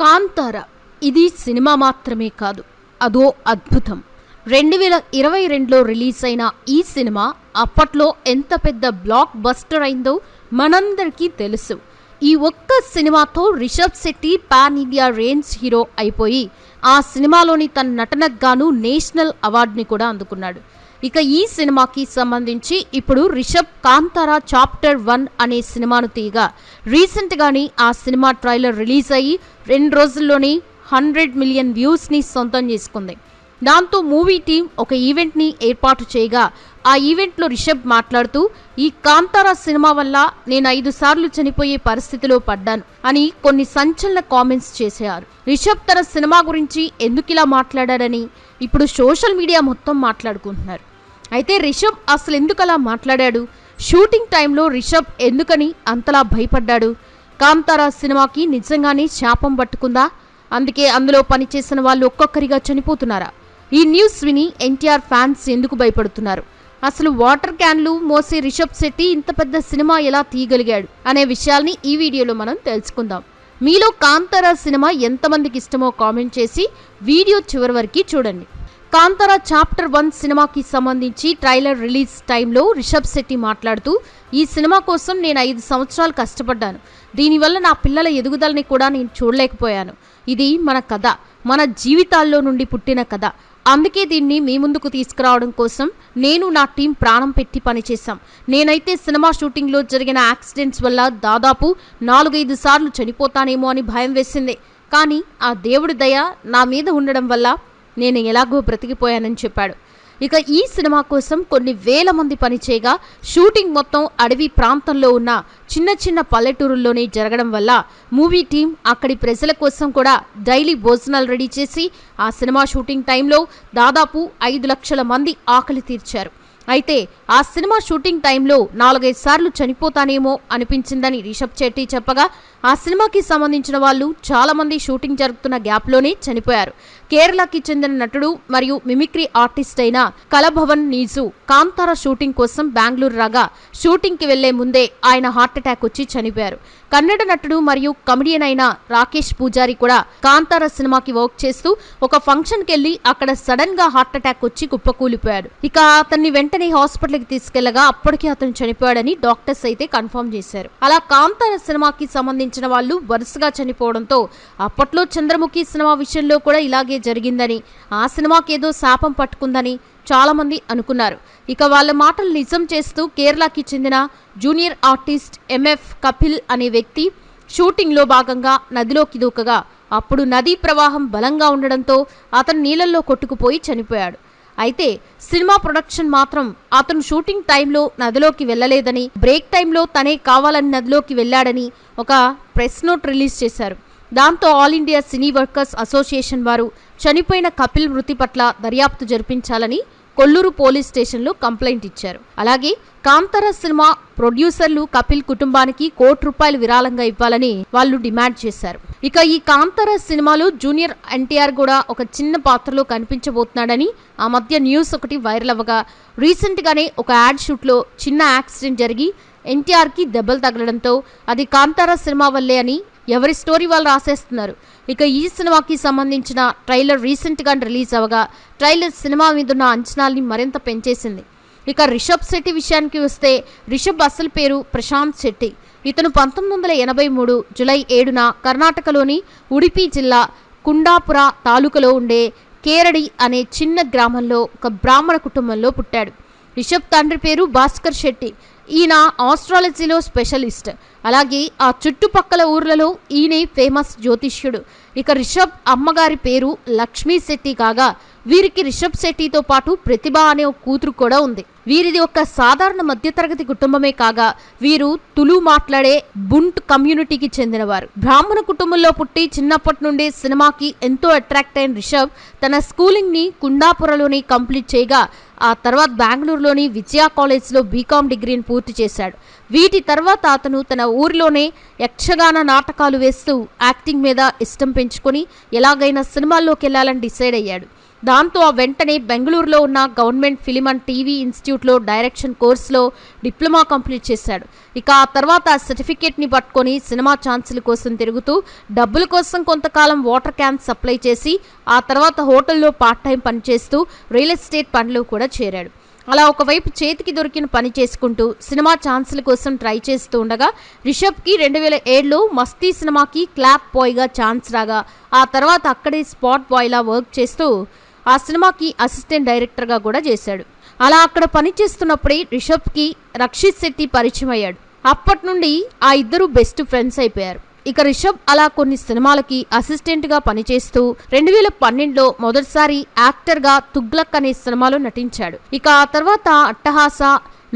కాంతార. ఇది సినిమా మాత్రమే కాదు అదో అద్భుతం. రెండు వేల ఇరవై రెండులో రిలీజ్ అయిన ఈ సినిమా అప్పట్లో ఎంత పెద్ద బ్లాక్ బస్టర్ అయిందో మనందరికీ తెలుసు. ఈ ఒక్క సినిమాతో Rishab Shetty pan India range hero అయిపోయి ఆ సినిమాలోని తన నటనకు గాను నేషనల్ అవార్డుని కూడా అందుకున్నాడు. ఇక ఈ సినిమాకి సంబంధించి ఇప్పుడు రిషబ్ కాంతారా చాప్టర్ వన్ అనే సినిమాను తీయగా. రీసెంట్గానే ఆ సినిమా ట్రైలర్ రిలీజ్ అయ్యి రెండు రోజుల్లోనే హండ్రెడ్ మిలియన్ వ్యూస్ని సొంతం చేసుకుంది. దాంతో మూవీ టీం ఒక ఈవెంట్ని ఏర్పాటు చేయగా ఆ ఈవెంట్లో రిషబ్ మాట్లాడుతూ ఈ కాంతారా సినిమా వల్ల నేను ఐదు సార్లు చనిపోయే పరిస్థితిలో పడ్డాను అని కొన్ని సంచలన కామెంట్స్ చేశారు. రిషబ్ తన సినిమా గురించి ఎందుకు ఇలా మాట్లాడారని ఇప్పుడు సోషల్ మీడియా మొత్తం మాట్లాడుకుంటున్నారు. అయితే రిషబ్ అసలు ఎందుకు అలా మాట్లాడాడు? షూటింగ్ టైంలో రిషబ్ ఎందుకని అంతలా భయపడ్డాడు? కాంతారా సినిమాకి నిజంగానే శాపం పట్టుకుందా? అందుకే అందులో పనిచేసిన వాళ్ళు ఒక్కొక్కరిగా చనిపోతున్నారా? ఈ న్యూస్ విని ఎన్టీఆర్ ఫ్యాన్స్ ఎందుకు భయపడుతున్నారు? అసలు వాటర్ క్యాన్లు మోసే రిషబ్ శెట్టి ఇంత పెద్ద సినిమా ఎలా తీయగలిగాడు? అనే విషయాల్ని ఈ వీడియోలో మనం తెలుసుకుందాం. మీలో కాంతారా సినిమా ఎంతమందికి ఇష్టమో కామెంట్ చేసి వీడియో చివరి వరకు చూడండి. కాంతారా చాప్టర్ వన్ సినిమాకి సంబంధించి ట్రైలర్ రిలీజ్ టైంలో రిషబ్ శెట్టి మాట్లాడుతూ ఈ సినిమా కోసం నేను ఐదు సంవత్సరాలు కష్టపడ్డాను. దీనివల్ల నా పిల్లల ఎదుగుదలని కూడా నేను చూడలేకపోయాను. ఇది మన కథ. మన జీవితాల్లో నుండి పుట్టిన కథ. అందుకే దీన్ని మీ ముందుకు తీసుకురావడం కోసం నేను నా టీం ప్రాణం పెట్టి పనిచేశాం. నేనైతే సినిమా షూటింగ్లో జరిగిన యాక్సిడెంట్స్ వల్ల దాదాపు నాలుగైదు సార్లు చనిపోతానేమో అని భయం వేసింది. కానీ ఆ దేవుడి దయ నా మీద ఉండడం వల్ల నేను ఎలాగో బ్రతికిపోయానని చెప్పాడు. ఇక ఈ సినిమా కోసం కొన్ని వేల మంది పనిచేయగా షూటింగ్ మొత్తం అడవి ప్రాంతంలో ఉన్న చిన్న చిన్న పల్లెటూరుల్లోనే జరగడం వల్ల మూవీ టీం అక్కడి ప్రజల కోసం కూడా డైలీ భోజనాలు రెడీ చేసి ఆ సినిమా షూటింగ్ టైంలో దాదాపు ఐదు లక్షల మంది ఆకలి తీర్చారు. అయితే ఆ సినిమా షూటింగ్ టైంలో నాలుగైదు సార్లు చనిపోతానేమో అనిపించిందని రిషబ్ చెట్టి చెప్పగా ఆ సినిమాకి సంబంధించిన వాళ్ళు చాలామంది షూటింగ్ జరుగుతున్న గ్యాప్లోనే చనిపోయారు. కేరళకి చెందిన నటుడు మరియు మిమిక్రీ ఆర్టిస్ట్ అయిన కలభవన్ నీజు కాంతార షూటింగ్ కోసం బెంగళూరు రాగా షూటింగ్కి వెళ్ళే ముందే ఆయన హార్ట్ అటాక్ వచ్చి చనిపోయారు. కన్నడ నటుడు మరియు కమెడియన్ అయిన రాకేష్ పూజారి కూడా కాంతార సినిమాకి వర్క్ చేస్తూ ఒక ఫంక్షన్కి వెళ్ళి అక్కడ సడన్గా హార్ట్ అటాక్ వచ్చి కుప్పకూలిపోయాడు. ఇక అతన్ని వెంటనే హాస్పిటల్కి తీసుకెళ్ళగా అప్పటికే అతను చనిపోయాడని డాక్టర్స్ అయితే కన్ఫర్మ్ చేశారు. అలా కాంతార సినిమాకి సంబంధించిన వాళ్ళు వరుసగా చనిపోవడంతో అప్పట్లో చంద్రముఖి సినిమా విషయంలో కూడా ఇలాగే జరిగిందని ఆ సినిమాకి ఏదో శాపం పట్టుకుందని చాలామంది అనుకున్నారు. ఇక వాళ్ళ మాటలు నిజం చేస్తూ కేరళకి చెందిన జూనియర్ ఆర్టిస్ట్ ఎంఎఫ్ కపిల్ అనే వ్యక్తి షూటింగ్లో భాగంగా నదిలోకి దూకగా అప్పుడు నదీ ప్రవాహం బలంగా ఉండడంతో అతను నీళ్ళల్లో కొట్టుకుపోయి చనిపోయాడు. అయితే సినిమా ప్రొడక్షన్ మాత్రం అతను షూటింగ్ టైంలో నదిలోకి వెళ్ళలేదని బ్రేక్ టైంలో తనే కావాలని నదిలోకి వెళ్ళాడని ఒక ప్రెస్ నోట్ రిలీజ్ చేశారు. దాంతో all India cine workers association వారు చనిపోయిన కపిల్ మృతి పట్ల దర్యాప్తు జరిపించాలని కొల్లూరు పోలీస్ స్టేషన్లో కంప్లైంట్ ఇచ్చారు. అలాగే కాంతార సినిమా ప్రొడ్యూసర్లు కపిల్ కుటుంబానికి కోటి రూపాయలు విరాళంగా ఇవ్వాలని వాళ్ళు డిమాండ్ చేశారు. ఇక ఈ కాంతార సినిమాలో జూనియర్ ఎన్టీఆర్ కూడా ఒక చిన్న పాత్రలో కనిపించబోతున్నాడని ఆ మధ్య న్యూస్ ఒకటి వైరల్ అవ్వగా రీసెంట్గానే ఒక యాడ్ షూట్లో చిన్న యాక్సిడెంట్ జరిగి ఎన్టీఆర్కి దెబ్బలు తగలడంతో అది కాంతార సినిమా వల్లే అని ఎవరి స్టోరీ వాళ్ళు రాసేస్తున్నారు. ఇక ఈ సినిమాకి సంబంధించిన ట్రైలర్ రీసెంట్గా రిలీజ్ అవ్వగా ట్రైలర్ సినిమా మీద ఉన్న అంచనాల్ని మరింత పెంచేసింది. ఇక రిషబ్ శెట్టి విషయానికి వస్తే రిషబ్ అసలు పేరు ప్రశాంత్ శెట్టి. ఇతను పంతొమ్మిది వందల ఎనభై మూడు జులై ఏడున కర్ణాటకలోని ఉడిపి జిల్లా కుండాపుర తాలూకలో ఉండే కేరడి అనే చిన్న గ్రామంలో ఒక బ్రాహ్మణ కుటుంబంలో పుట్టాడు. రిషబ్ తండ్రి పేరు భాస్కర్ శెట్టి. ఈయన ఆస్ట్రాలజీలో స్పెషలిస్ట్. అలాగే ఆ చుట్టుపక్కల ఊర్లలో ఈయనే ఫేమస్ జ్యోతిష్యుడు. ఇక రిషబ్ అమ్మగారి పేరు లక్ష్మీ శెట్టి కాగా వీరికి రిషబ్ శెట్టితో పాటు ప్రతిభ అనే కూతురు కూడా ఉంది. వీరిది ఒక సాధారణ మధ్యతరగతి కుటుంబమే కాగా వీరు తులు మాట్లాడే బుంట్ కమ్యూనిటీకి చెందినవారు. బ్రాహ్మణ కుటుంబంలో పుట్టి చిన్నప్పటి నుండి సినిమాకి ఎంతో అట్రాక్ట్ అయిన రిషబ్ తన స్కూలింగ్ని కుండాపురలోని కంప్లీట్ చేయగా ఆ తర్వాత బెంగళూరులోని విజయ కాలేజ్లో బీకామ్ డిగ్రీని పూర్తి చేశాడు. వీటి తర్వాత అతను తన ఊరిలోనే యక్షగాన నాటకాలు వేస్తూ యాక్టింగ్ మీద ఇష్టం పెంచుకొని ఎలాగైనా సినిమాల్లోకి వెళ్ళాలని డిసైడ్ అయ్యాడు. దాంతో ఆ వెంటనే బెంగళూరులో ఉన్న గవర్నమెంట్ ఫిలిం అండ్ టీవీ ఇన్స్టిట్యూట్లో డైరెక్షన్ కోర్సులో డిప్లొమా కంప్లీట్ చేశాడు. ఇక ఆ తర్వాత ఆ సర్టిఫికేట్ని పట్టుకొని సినిమా ఛాన్సుల కోసం తిరుగుతూ డబ్బుల కోసం కొంతకాలం వాటర్ క్యాన్స్ సప్లై చేసి ఆ తర్వాత హోటల్లో పార్ట్ టైం పనిచేస్తూ రియల్ ఎస్టేట్ పనిలో కూడా చేరాడు. అలా ఒకవైపు చేతికి దొరికిన పని చేసుకుంటూ సినిమా ఛాన్సుల కోసం ట్రై చేస్తూ ఉండగా రిషబ్కి రెండు వేల ఏడులో మస్తీ సినిమాకి క్లాప్ బాయ్గా ఛాన్స్ రాగా ఆ తర్వాత అక్కడే స్పాట్ బాయ్లా వర్క్ చేస్తూ ఆ సినిమాకి అసిస్టెంట్ డైరెక్టర్గా కూడా చేశాడు. అలా అక్కడ పని చేస్తున్నప్పుడే రిషబ్కి రక్షిత్ శెట్టి పరిచయం అయ్యాడు అప్పటి నుండి ఆ ఇద్దరు బెస్ట్ ఫ్రెండ్స్ అయిపోయారు. ఇక రిషబ్ అలా కొన్ని సినిమాలకి అసిస్టెంట్గా పనిచేస్తూ రెండు వేల పన్నెండులో మొదటిసారి యాక్టర్గా తుగ్లక్ అనే సినిమాలో నటించాడు. ఇక ఆ తర్వాత అట్టహాస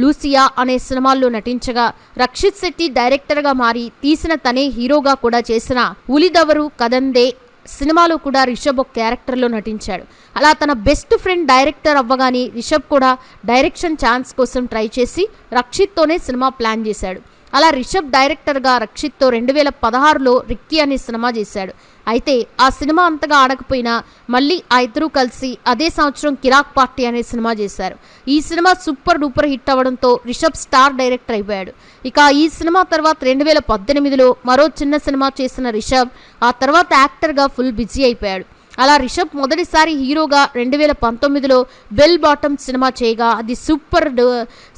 లూసియా అనే సినిమాల్లో నటించగా రక్షిత్ శెట్టి డైరెక్టర్గా మారి తీసిన తనే హీరోగా కూడా చేసిన ఉలిదవరు కదందే సినిమాలో కూడా రిషబ్ ఒక క్యారెక్టర్లో నటించాడు. అలా తన బెస్ట్ ఫ్రెండ్ డైరెక్టర్ అవ్వగానే రిషబ్ కూడా డైరెక్షన్ ఛాన్స్ కోసం ట్రై చేసి రక్షిత్తోనే సినిమా ప్లాన్ చేశాడు. అలా రిషబ్ డైరెక్టర్గా రక్షిత్తో రెండు వేల పదహారులో రిక్కీ అనే సినిమా చేశాడు. అయితే ఆ సినిమా అంతగా ఆడకపోయినా మళ్ళీ ఆ ఇద్దరూ కలిసి అదే సంవత్సరం కిరాక్ పార్టీ అనే సినిమా చేశారు. ఈ సినిమా సూపర్ డూపర్ హిట్ అవ్వడంతో రిషబ్ స్టార్ డైరెక్టర్ అయిపోయాడు. ఇక ఈ సినిమా తర్వాత రెండు వేల పద్దెనిమిదిలో మరో చిన్న సినిమా చేసిన రిషబ్ ఆ తర్వాత యాక్టర్గా ఫుల్ బిజీ అయిపోయాడు. అలా రిషబ్ మొదటిసారి హీరోగా రెండు వేల పంతొమ్మిదిలో బెల్ బాటమ్ సినిమా చేయగా అది సూపర్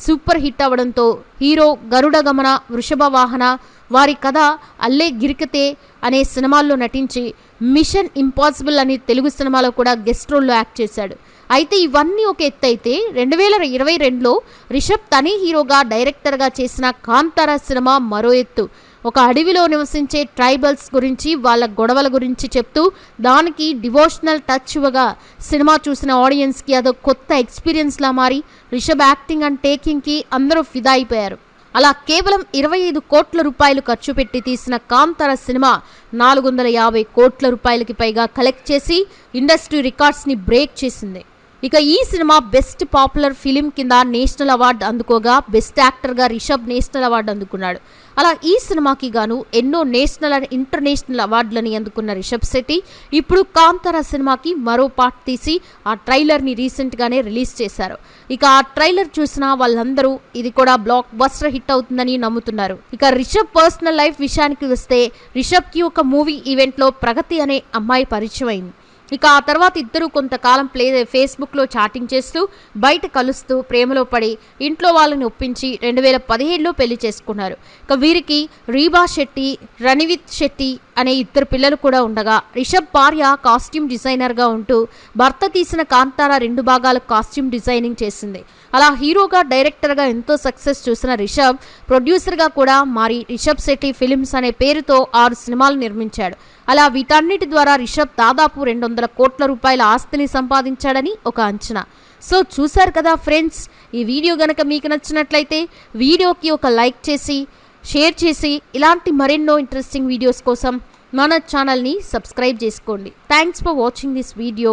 సూపర్ హిట్ అవ్వడంతో హీరో గరుడ గమన వృషభ వాహన వారి కథ అల్లే గిరికతే అనే సినిమాల్లో నటించి మిషన్ ఇంపాసిబుల్ అనే తెలుగు సినిమాలో కూడా గెస్ట్ రోల్లో యాక్ట్ చేశాడు. అయితే ఇవన్నీ ఒక ఎత్తు అయితే రెండు వేల ఇరవై రెండులో రిషబ్ తని హీరోగా డైరెక్టర్గా చేసిన కాంతారా సినిమా మరో ఎత్తు. ఒక అడవిలో నివసించే ట్రైబల్స్ గురించి వాళ్ళ గొడవల గురించి చెప్తూ దానికి డివోషనల్ టచ్ ఇవ్వగా సినిమా చూసిన ఆడియన్స్కి అదో కొత్త ఎక్స్పీరియన్స్లా మారి రిషబ్ యాక్టింగ్ అండ్ టేకింగ్కి అందరూ ఫిదా అయిపోయారు. అలా కేవలం ఇరవై ఐదు కోట్ల రూపాయలు ఖర్చు పెట్టి తీసిన కాంతార సినిమా నాలుగు వందల యాభై కోట్ల రూపాయలకి పైగా కలెక్ట్ చేసి ఇండస్ట్రీ రికార్డ్స్ని బ్రేక్ చేసింది. ఇక ఈ సినిమా బెస్ట్ పాపులర్ ఫిలిం కింద నేషనల్ అవార్డు అందుకోగా బెస్ట్ యాక్టర్గా రిషబ్ నేషనల్ అవార్డు అందుకున్నాడు. అలా ఈ సినిమాకి గాను ఎన్నో నేషనల్ అండ్ ఇంటర్నేషనల్ అవార్డులని అందుకున్న రిషబ్ శెట్టి ఇప్పుడు కాంతారా సినిమాకి మరో పార్ట్ తీసి ఆ ట్రైలర్ని రీసెంట్గానే రిలీజ్ చేశారు. ఇక ఆ ట్రైలర్ చూసిన వాళ్ళందరూ ఇది కూడా బ్లాక్ బస్టర్ హిట్ అవుతుందని నమ్ముతున్నారు. ఇక రిషబ్ పర్సనల్ లైఫ్ విషయానికి వస్తే రిషబ్కి ఒక మూవీ ఈవెంట్లో ప్రగతి అనే అమ్మాయి పరిచయం అయింది. ఇక ఆ తర్వాత ఇద్దరు కొంతకాలం ప్లే ఫేస్బుక్లో చాటింగ్ చేస్తూ బయట కలుస్తూ ప్రేమలో పడి ఇంట్లో వాళ్ళని ఒప్పించి రెండు వేల పదిహేడులో పెళ్ళి చేసుకున్నారు. ఇక వీరికి రీబా శెట్టి రణవిత్ శెట్టి అనే ఇద్దరు పిల్లలు కూడా ఉండగా రిషబ్ భార్య కాస్ట్యూమ్ డిజైనర్గా ఉంటూ భర్త తీసిన కాంతార రెండు భాగాల కాస్ట్యూమ్ డిజైనింగ్ చేసింది. అలా హీరోగా డైరెక్టర్గా ఎంతో సక్సెస్ చూసిన రిషబ్ ప్రొడ్యూసర్గా కూడా మారి రిషబ్ శెట్టి ఫిలిమ్స్ అనే పేరుతో ఆరు సినిమాలు నిర్మించాడు. అలా వీటన్నిటి ద్వారా రిషబ్ దాదాపు రెండు వందల కోట్ల రూపాయల ఆస్తిని సంపాదించాడని ఒక అంచనా. సో చూశారు కదా ఫ్రెండ్స్ ఈ వీడియో గనక మీకు నచ్చినట్లయితే వీడియోకి ఒక లైక్ చేసి షేర్ చేసి ఇలాంటి మరెన్నో ఇంట్రెస్టింగ్ వీడియోస్ కోసం మన ఛానల్ని సబ్స్క్రైబ్ చేసుకోండి. Thanks for watching this video.